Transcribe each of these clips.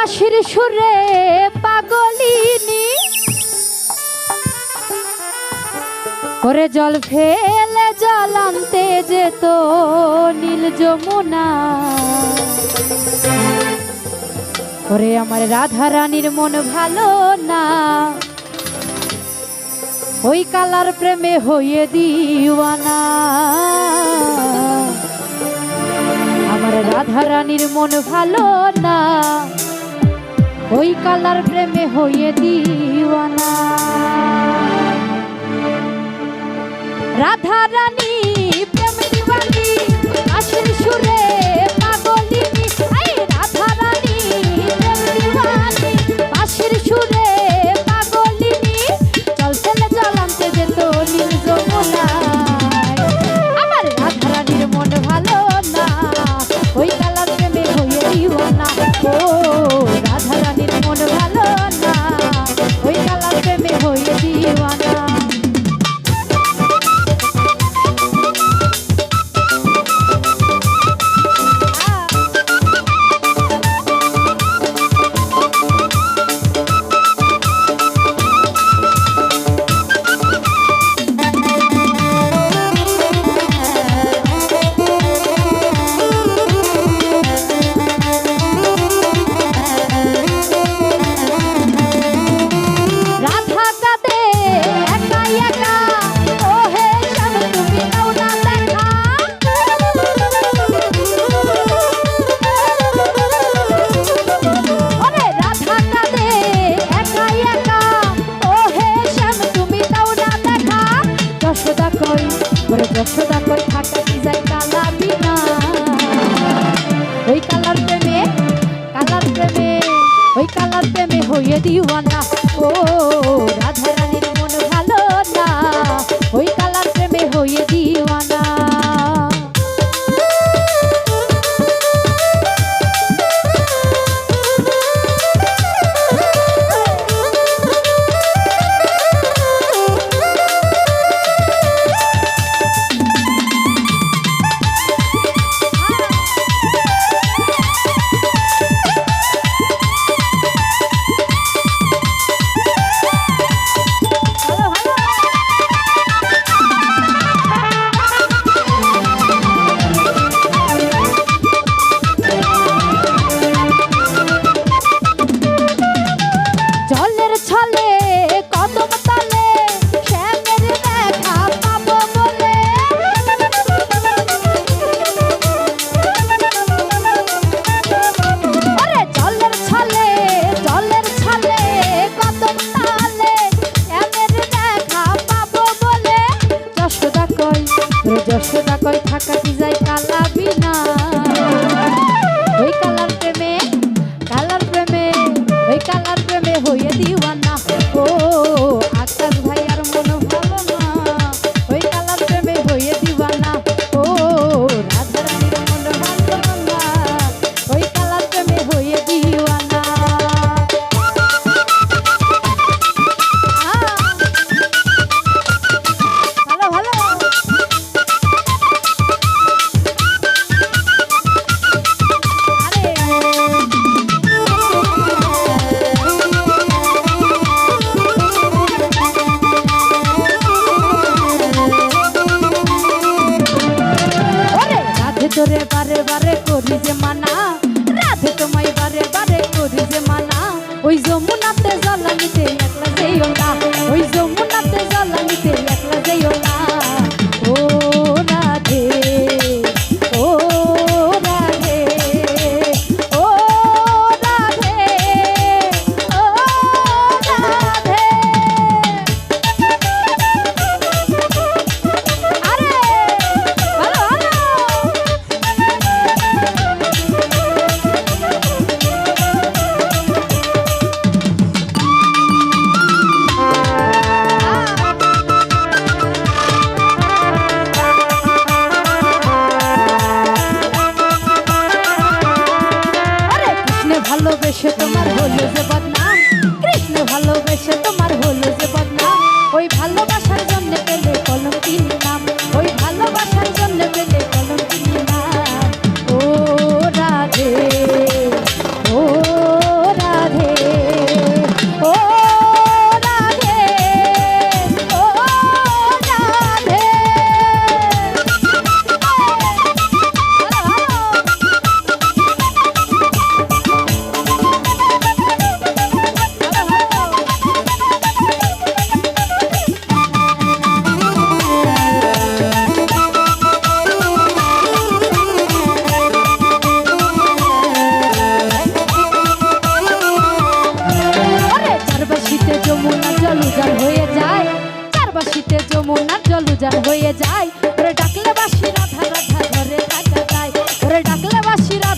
বাঁশির সুরে পাগলিনি। করে জল ফেলে জল আনতে যেত নীল যমুনা। করে আমার রাধা রানীর মন ভালো না। ওই কালার প্রেমে হইয়ে দিওয়ানা। আমার রাধা রানীর মন ভালো না। ওই কালার প্রেমে হইয়ে দিওয়ানা। রাধা রানী প্রেম দিওয়ানি আসল Thank you. দিওয়ানা ও থাকা কি যায়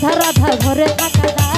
রাধা রাধা ঘরে থাকা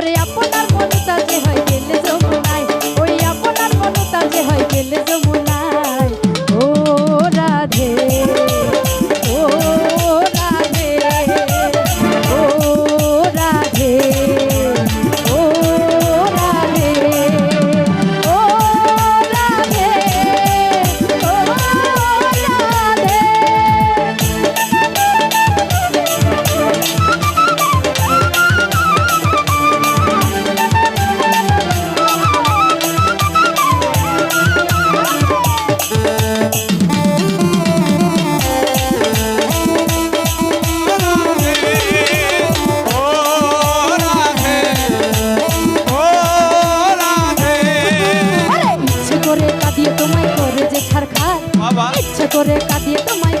ওরে আপনার মনে ইচ্ছা করে কাঁদিয়ে তোমায়